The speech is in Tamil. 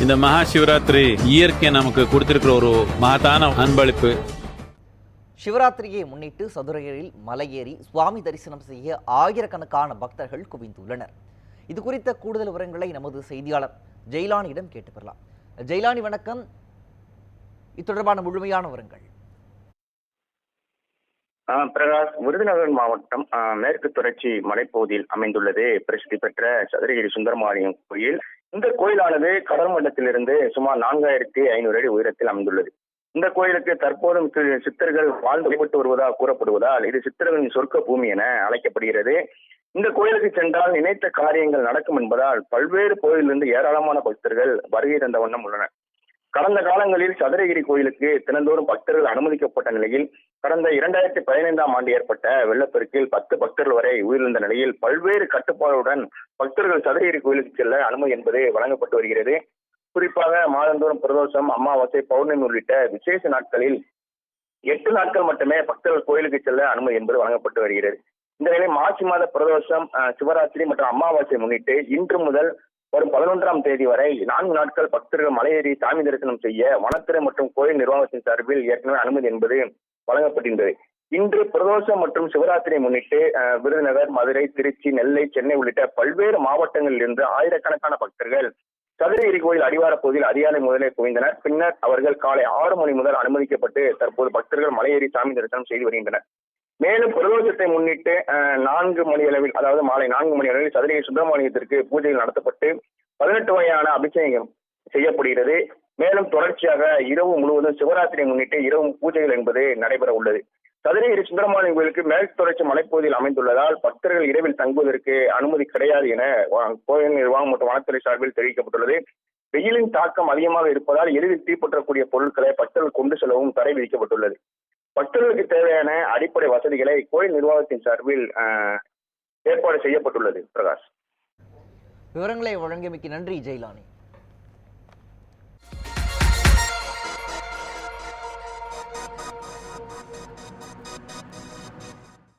இந்த மகா சிவராத்திரி இயற்கை நமக்கு கொடுத்திருக்கிற ஒரு மகத்தான அன்பளிப்பு. சிவராத்திரியை முன்னிட்டு சதுரகிரியில் மலையேறி சுவாமி தரிசனம் செய்ய ஆயிரக்கணக்கான பக்தர்கள் குவிந்துள்ளனர். இது குறித்த கூடுதல் விவரங்களை நமது செய்தியாளர் ஜெயிலானியிடம் கேட்டு பெறலாம். ஜெயிலானி வணக்கம். இது தொடர்பான முழுமையான விவரங்கள். ஆ, பிரகாஷ் விருதுநகர் மாவட்டம் மேற்கு தொடர்ச்சி மலைப்பகுதியில் அமைந்துள்ளது. பிரசித்தி பெற்ற சதுரகிரி சுந்தரமாரியம் கோயில். இந்த கோயிலானது கடல் மட்டத்திலிருந்து சுமார் நான்காயிரத்தி ஐநூறு அடி உயரத்தில் அமைந்துள்ளது. இந்த கோயிலுக்கு தற்போதும் சி- சித்தர்கள் வாழ்ந்து வழிபட்டு வருவதாக கூறப்படுவதால் இது சித்தர்களின் சொர்க்க பூமி என அழைக்கப்படுகிறது. இந்த கோயிலுக்கு சென்றால் நினைத்த காரியங்கள் நடக்கும் என்பதால் பல்வேறு கோயிலிருந்து ஏராளமான பக்தர்கள் வருகை தந்த வண்ணம் உள்ளனர். கடந்த காலங்களில் சதுரகிரி கோயிலுக்கு தினந்தோறும் பக்தர்கள் அனுமதிக்கப்பட்ட நிலையில் கடந்த இரண்டாயிரத்தி பதினைந்தாம் ஆண்டு ஏற்பட்ட வெள்ளப்பெருக்கில் பத்து பக்தர்கள் வரை உயிரிழந்த நிலையில் பல்வேறு கட்டுப்பாடுடன் பக்தர்கள் சதுரகிரி கோயிலுக்கு செல்ல அனுமதி என்பது வழங்கப்பட்டு வருகிறது. குறிப்பாக மாதந்தோறும் பிரதோஷம் அமாவாசை பௌர்ணமி உள்ளிட்ட விசேஷ நாட்களில் எட்டு நாட்கள் மட்டுமே பக்தர்கள் கோயிலுக்கு செல்ல அனுமதி என்பது வழங்கப்பட்டு வருகிறது. இந்த நிலையில் மாசி மாத பிரதோஷம் சிவராத்திரி மற்றும் அமாவாசை முன்னிட்டு இன்று முதல் வரும் பதினொன்றாம் தேதி வரை நான்கு நாட்கள் பக்தர்கள் மலையேறி சாமி தரிசனம் செய்ய வனத்துறை மற்றும் கோயில் நிர்வாகத்தின் சார்பில் ஏற்கனவே அனுமதி என்பது வழங்கப்பட்டிருந்தது. இன்று பிரதோஷம் மற்றும் சிவராத்திரியை முன்னிட்டு அஹ், விருதுநகர் மதுரை திருச்சி நெல்லை சென்னை உள்ளிட்ட பல்வேறு மாவட்டங்களில் இருந்து ஆயிரக்கணக்கான பக்தர்கள் சதுரகிரி கோயில் அடிவார பகுதியில் அதிகாலை முதலே குவிந்தனர். பின்னர் அவர்கள் காலை ஆறு மணி முதல் அனுமதிக்கப்பட்டு தற்போது பக்தர்கள் மலையேறி சாமி தரிசனம் செய்து வருகின்றனர். மேலும் பிரதோஷத்தை முன்னிட்டு நான்கு மணி அளவில் அதாவது மாலை நான்கு மணி அளவில் சதுரகிரி சுப்பிரமணியத்திற்கு பூஜைகள் நடத்தப்பட்டு பதினெட்டு வகையான அபிஷேகம் செய்யப்படுகிறது. மேலும் தொடர்ச்சியாக இரவு முழுவதும் சிவராத்திரியை முன்னிட்டு இரவு பூஜைகள் என்பது நடைபெற உள்ளது. சதுரகிரி சுந்தரமாலியம் கோயிலுக்கு மேற்கு தொடர்ச்சி மலைப்பகுதியில் அமைந்துள்ளதால் பக்தர்கள் இரவில் தங்குவதற்கு அனுமதி கிடையாது என கோயில் நிர்வாகம் மற்றும் வனத்துறை சார்பில் தெரிவிக்கப்பட்டுள்ளது. வெயிலின் தாக்கம் அதிகமாக இருப்பதால் எளிதில் தீப்பற்றக்கூடிய பொருட்களை பக்தர்கள் கொண்டு செல்லவும் தடை விதிக்கப்பட்டுள்ளது. பக்தர்களுக்கு தேவையான அடிப்படை வசதிகளை கோயில் நிர்வாகத்தின் சார்பில் ஏற்பாடு செய்யப்பட்டுள்ளது பிரகாஷ். விவரங்களை வழங்கியமைக்கு நன்றி ஜெயலானி.